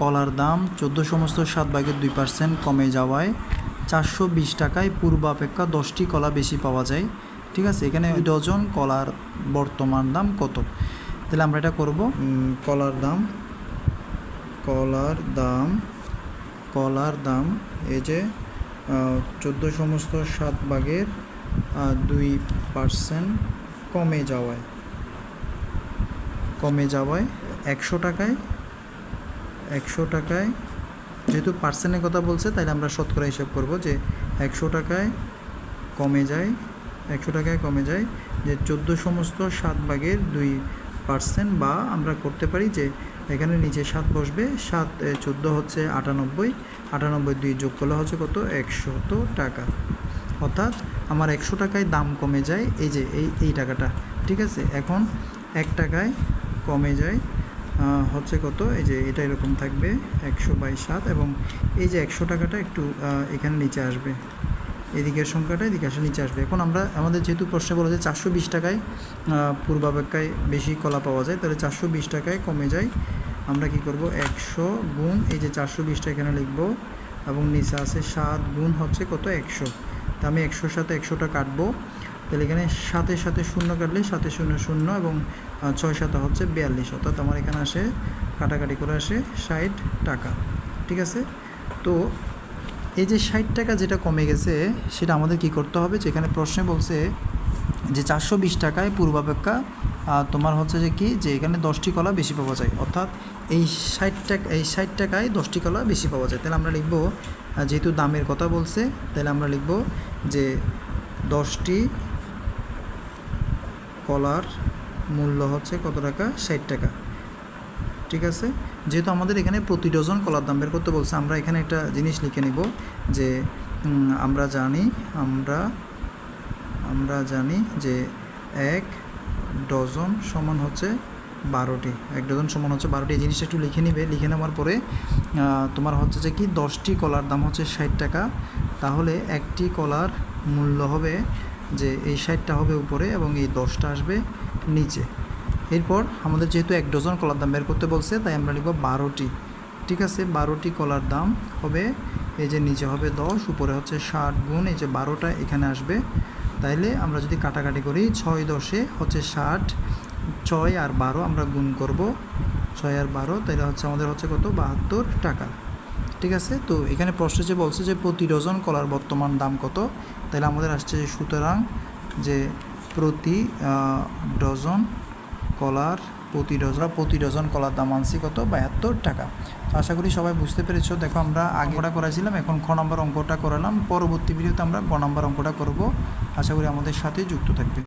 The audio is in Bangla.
কলার দাম চোদ্দ সমস্ত সাত ভাগের দুই পার্সেন্ট কমে যাওয়ায় চারশো বিশ টাকায় পূর্বাপেক্ষা দশটি কলা বেশি পাওয়া যায়। ঠিক আছে, এখানে ডজন কলার বর্তমান দাম কত? তাহলে আমরা এটা করব। কলার দাম কলার দাম কলার দাম, এই যে চোদ্দ সমস্ত সাত ভাগের দুই পার্সেন্ট কমে যাওয়ায় কমে যাওয়ায় একশো টাকায় একশো টাকায়, যেহেতু পার্সেন্টের কথা বলছে তাই আমরা শতকরা হিসাব করব যে একশো টাকায় কমে যায়, একশো টাকায় কমে যায়, যে চোদ্দ সমস্ত সাত ভাগের দুই পার্সেন্ট বা আমরা করতে পারি যে এখানে নিচে সাত বসবে, সাত চোদ্দ হচ্ছে আটানব্বই আটানব্বই দুই যোগ করলে হচ্ছে কত? একশত টাকা। অর্থাৎ আমার একশো টাকায় দাম কমে যায়, এই যে এই এই টাকাটা, ঠিক আছে? এখন এক টাকায় কমে যায় হচ্ছে কত? এই যে এটা এরকম থাকবে, একশো বাই সাত এবং এই যে একশো টাকাটা একটু এখানে নিচে আসবে। এদিকের সংখ্যাটা এদিকে আসে, নিচে আসবে। এখন আমরা, আমাদের যেহেতু প্রশ্নে বলা যায় চারশো বিশ টাকায় পূর্বাপেক্ষায় বেশি কলা পাওয়া যায়, তাহলে চারশো বিশ টাকায় কমে যায়। আমরা কি করব? একশো গুণ, এই যে চারশো বিশটা এখানে লিখব এবং নিচে আছে সাত গুণ হচ্ছে কত? একশো। তা আমি একশোর সাথে একশোটা কাটবো। তাহলে এখানে সাতের সাথে শূন্য কাটলে সাথে শূন্য শূন্য এবং ছয় সাথে হচ্ছে বিয়াল্লিশ। অর্থাৎ আমার এখানে আসে, কাটাকাটি করে আসে ষাট টাকা। ঠিক আছে? তো এই যে ষাট টাকা যেটা কমে গেছে, সেটা আমাদের কি করতে হবে? যেখানে প্রশ্নে বলছে যে চারশো বিশ টাকায় পূর্বাপেক্ষা তোমার হচ্ছে যে কি? যে এখানে দশটি কলা বেশি পাওয়া যায়। অর্থাৎ এই ষাট টাকা, এই ষাট টাকায় দশটি কলা বেশি পাওয়া যায়। তাহলে আমরা লিখব যেহেতু দামের কথা বলছে, তাহলে আমরা লিখব যে দশটি কলার মূল্য হচ্ছে কত টাকা? ষাট টাকা। ঠিক আছে? যেহেতু আমাদের এখানে প্রতি ডজন কলার দাম বের করতে বলছে, আমরা এখানে একটা জিনিস লিখে নিব যে আমরা জানি, আমরা আমরা জানি যে এক ডজন সমান হচ্ছে বারোটি। এক ডজন সমান হচ্ছে বারোটি। জিনিসটা একটু লিখে নিবে। লিখে নেওয়ার পরে তোমার হচ্ছে যে কি, দশটি কলার দাম হচ্ছে ষাট টাকা। তাহলে একটি কলার মূল্য হবে যে এই ষাটটা হবে উপরে এবং এই দশটা আসবে নিচে। এরপর আমাদের যেহেতু এক ডজন কলার দাম বের করতে বলছে, তাই আমরা লিখব বারোটি। ঠিক আছে, বারোটি কলার দাম হবে, এই যে নিচে হবে দশ, উপরে হচ্ছে ষাট গুণ, এই যে বারোটা এখানে আসবে। তাইলে আমরা যদি কাটাকাটি করি, ছয় দশে হচ্ছে ষাট, ছয় আর বারো আমরা গুণ করব, ছয় আর বারো, তাইলে হচ্ছে আমাদের হচ্ছে কত? বাহাত্তর টাকা। ঠিক আছে? তো এখানে প্রশ্ন যে বলছে যে প্রতি ডজন কলার বর্তমান দাম কত? তাহলে আমাদের আসছে যে সুতরাং যে প্রতি ডজন কলার প্রতি ডজন প্রতি ডজন কলার দাম আনছি কত? বাহাত্তর টাকা। তো আশা করি সবাই বুঝতে পেরেছ। দেখো আমরা আগেটা করাইছিলাম, এখন খ নম্বর অঙ্কটা করালাম। পরবর্তী ভিডিওতে আমরা গ নম্বর অঙ্কটা করব। আশা করি আমাদের সাথে যুক্ত থাকবে।